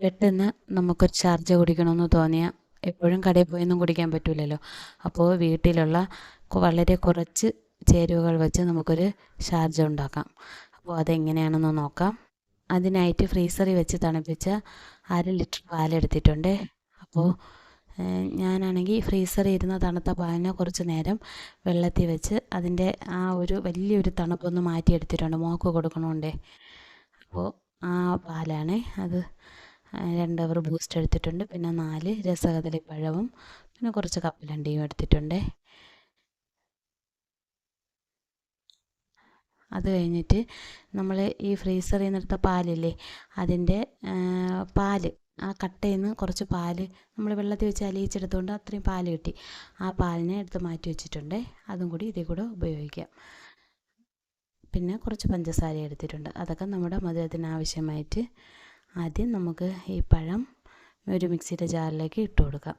പെട്ടെന്ന് നമുക്കൊരു ചാർജ് കുടിക്കണമെന്ന് തോന്നിയാൽ എപ്പോഴും കടയിൽ പോയൊന്നും കുടിക്കാൻ പറ്റില്ലല്ലോ അപ്പോൾ വീട്ടിലുള്ള വളരെ കുറച്ച് ചേരുവകൾ വെച്ച് നമുക്കൊരു ഷാർജ ഉണ്ടാക്കാം. അപ്പോൾ അതെങ്ങനെയാണെന്ന് നോക്കാം. അതിനായിട്ട് ഫ്രീസറിൽ വെച്ച് തണുപ്പിച്ച അര ലിറ്റർ പാലെടുത്തിട്ടുണ്ട്. അപ്പോൾ ഞാനാണെങ്കിൽ ഫ്രീസറിൽ ഇരുന്ന തണുത്ത പാലിനെ കുറച്ച് നേരം വെള്ളത്തിൽ വെച്ച് അതിന്റെ ആ ഒരു വലിയൊരു തണുപ്പൊന്ന് മാറ്റിയെടുത്തിട്ടുണ്ട്. മോക്ക് കൊടുക്കണോണ്ടേ. അപ്പോൾ ആ പാലാണ് അത് രണ്ട് അവർ ബൂസ്റ്റ് എടുത്തിട്ടുണ്ട്. പിന്നെ നാല് രസകദളി പഴവും പിന്നെ കുറച്ച് കപ്പലണ്ടിയും എടുത്തിട്ടുണ്ട്. അത് കഴിഞ്ഞിട്ട് നമ്മൾ ഈ ഫ്രീസറിൽ നിന്നെടുത്ത പാലില്ലേ അതിന്റെ പാൽ ആ കട്ടയിൽ നിന്ന് കുറച്ച് പാൽ നമ്മൾ വെള്ളത്തിൽ വെച്ച് അലിയിച്ചെടുത്തുകൊണ്ട് അത്രയും പാൽ കിട്ടി. ആ പാലിനെ എടുത്ത് മാറ്റി വെച്ചിട്ടുണ്ട്. അതും കൂടി ഇതിൽ കൂടെ ഉപയോഗിക്കാം. പിന്നെ കുറച്ച് പഞ്ചസാര എടുത്തിട്ടുണ്ട്. അതൊക്കെ നമ്മുടെ മധുരത്തിന് ആവശ്യമായിട്ട് ആദ്യം നമുക്ക് ഈ പഴം ഒരു മിക്സിയുടെ ജാറിലേക്ക് ഇട്ട് കൊടുക്കാം.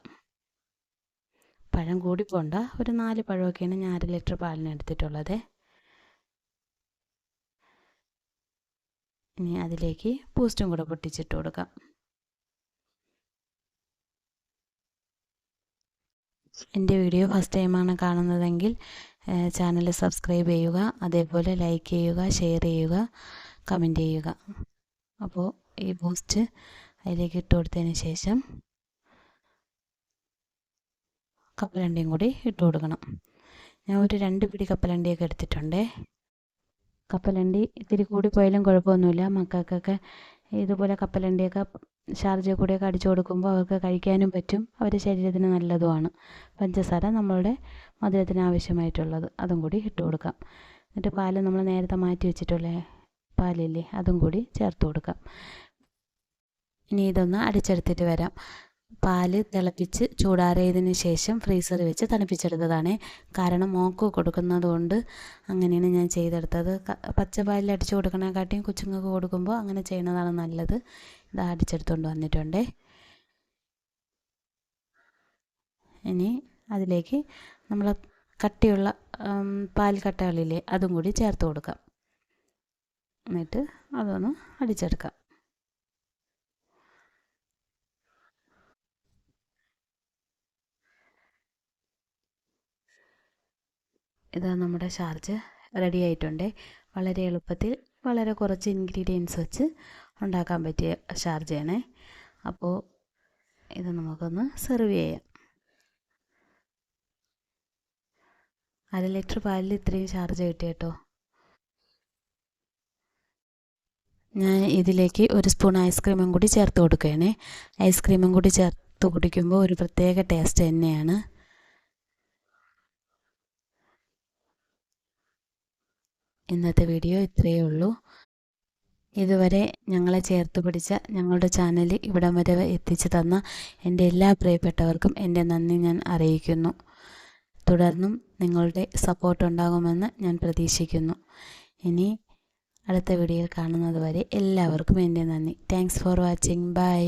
പഴം കൂടി പോണ്ട. ഒരു നാല് പഴമൊക്കെയാണ് ഞാൻ അര ലിറ്റർ പാലിന് എടുത്തിട്ടുള്ളത്. ഇനി അതിലേക്ക് ബൂസ്റ്റും കൂടെ പൊട്ടിച്ചിട്ട് കൊടുക്കാം. എന്റെ വീഡിയോ ഫസ്റ്റ് ടൈമാണ് കാണുന്നതെങ്കിൽ ചാനൽ സബ്സ്ക്രൈബ് ചെയ്യുക അതേപോലെ ലൈക്ക് ചെയ്യുക ഷെയർ ചെയ്യുക കമന്റ് ചെയ്യുക. അപ്പോൾ ഈ ബൂസ്റ്റ് അതിലേക്ക് ഇട്ട് കൊടുത്തതിന് ശേഷം കപ്പലണ്ടിയും കൂടി ഇട്ട് കൊടുക്കണം. ഞാൻ ഒരു രണ്ട് പിടി കപ്പലണ്ടിയൊക്കെ എടുത്തിട്ടുണ്ടേ. കപ്പലണ്ടി ഇത്തിരി കൂടി പോയാലും കുഴപ്പമൊന്നുമില്ല. മക്കൾക്കൊക്കെ ഇതുപോലെ കപ്പലണ്ടിയൊക്കെ ഷാർജ കൂടിയൊക്കെ അടിച്ചു കൊടുക്കുമ്പോൾ അവർക്ക് കഴിക്കാനും പറ്റും. അവരുടെ ശരീരത്തിന് നല്ലതുമാണ്. പഞ്ചസാര നമ്മളുടെ മധുരത്തിന് ആവശ്യമായിട്ടുള്ളത്. അതും കൂടി ഇട്ട് കൊടുക്കാം. എന്നിട്ട് പാൽ നമ്മൾ നേരത്തെ മാറ്റി വെച്ചിട്ടുള്ള പാലില്ലേ അതും കൂടി ചേർത്ത് കൊടുക്കാം. ഇനി ഇതൊന്ന് അടിച്ചെടുത്തിട്ട് വരാം. പാൽ തിളപ്പിച്ച് ചൂടാറിയതിന് ശേഷം ഫ്രീസറിൽ വെച്ച് തണുപ്പിച്ചെടുത്തതാണ്. കാരണം മോക്ക് കൊടുക്കുന്നത് കൊണ്ട് അങ്ങനെയാണ് ഞാൻ ചെയ്തെടുത്തത്. പച്ചപ്പാലിൽ അടിച്ചു കൊടുക്കണേക്കാട്ടിയും കൊച്ചുങ്ങൾക്ക് കൊടുക്കുമ്പോൾ അങ്ങനെ ചെയ്യുന്നതാണ് നല്ലത്. ഇത് അടിച്ചെടുത്തുകൊണ്ട് വന്നിട്ടുണ്ട്. ഇനി അതിലേക്ക് നമ്മൾ കട്ടിയുള്ള പാൽ കട്ടകളില്ലേ അതും കൂടി ചേർത്ത് കൊടുക്കാം. എന്നിട്ട് അതൊന്ന് അടിച്ചെടുക്കാം. ഇതാ നമ്മുടെ ഷാർജ് റെഡി ആയിട്ടുണ്ട്. വളരെ എളുപ്പത്തിൽ വളരെ കുറച്ച് ഇൻഗ്രീഡിയൻസ് വെച്ച് ഉണ്ടാക്കാൻ പറ്റിയ ഷാർജയാണ്. അപ്പോൾ ഇത് നമുക്കൊന്ന് സെർവ് ചെയ്യാം. അര ലിറ്റർ പാലിൽ ഇത്രയും ഷാർജ കിട്ടി കേട്ടോ. ഞാൻ ഇതിലേക്ക് ഒരു സ്പൂൺ ഐസ്ക്രീമും കൂടി ചേർത്ത് കൊടുക്കുകയാണ്. ഐസ്ക്രീമും കൂടി ചേർത്ത് കുടിക്കുമ്പോൾ ഒരു പ്രത്യേക ടേസ്റ്റ് തന്നെയാണ്. ഇന്നത്തെ വീഡിയോ ഇത്രയേ ഉള്ളൂ. ഇതുവരെ ഞങ്ങളെ ചേർത്ത് പിടിച്ച ഞങ്ങളുടെ ചാനൽ ഇവിടം വരെ എത്തിച്ചു തന്ന എന്റെ എല്ലാ പ്രിയപ്പെട്ടവർക്കും എന്റെ നന്ദി ഞാൻ അറിയിക്കുന്നു. തുടർന്നും നിങ്ങളുടെ സപ്പോർട്ട് ഉണ്ടാകുമെന്ന് ഞാൻ പ്രതീക്ഷിക്കുന്നു. ഇനി അടുത്ത വീഡിയോയിൽ കാണുന്നത് വരെ എല്ലാവർക്കും എന്റെ നന്ദി. Thanks for watching bye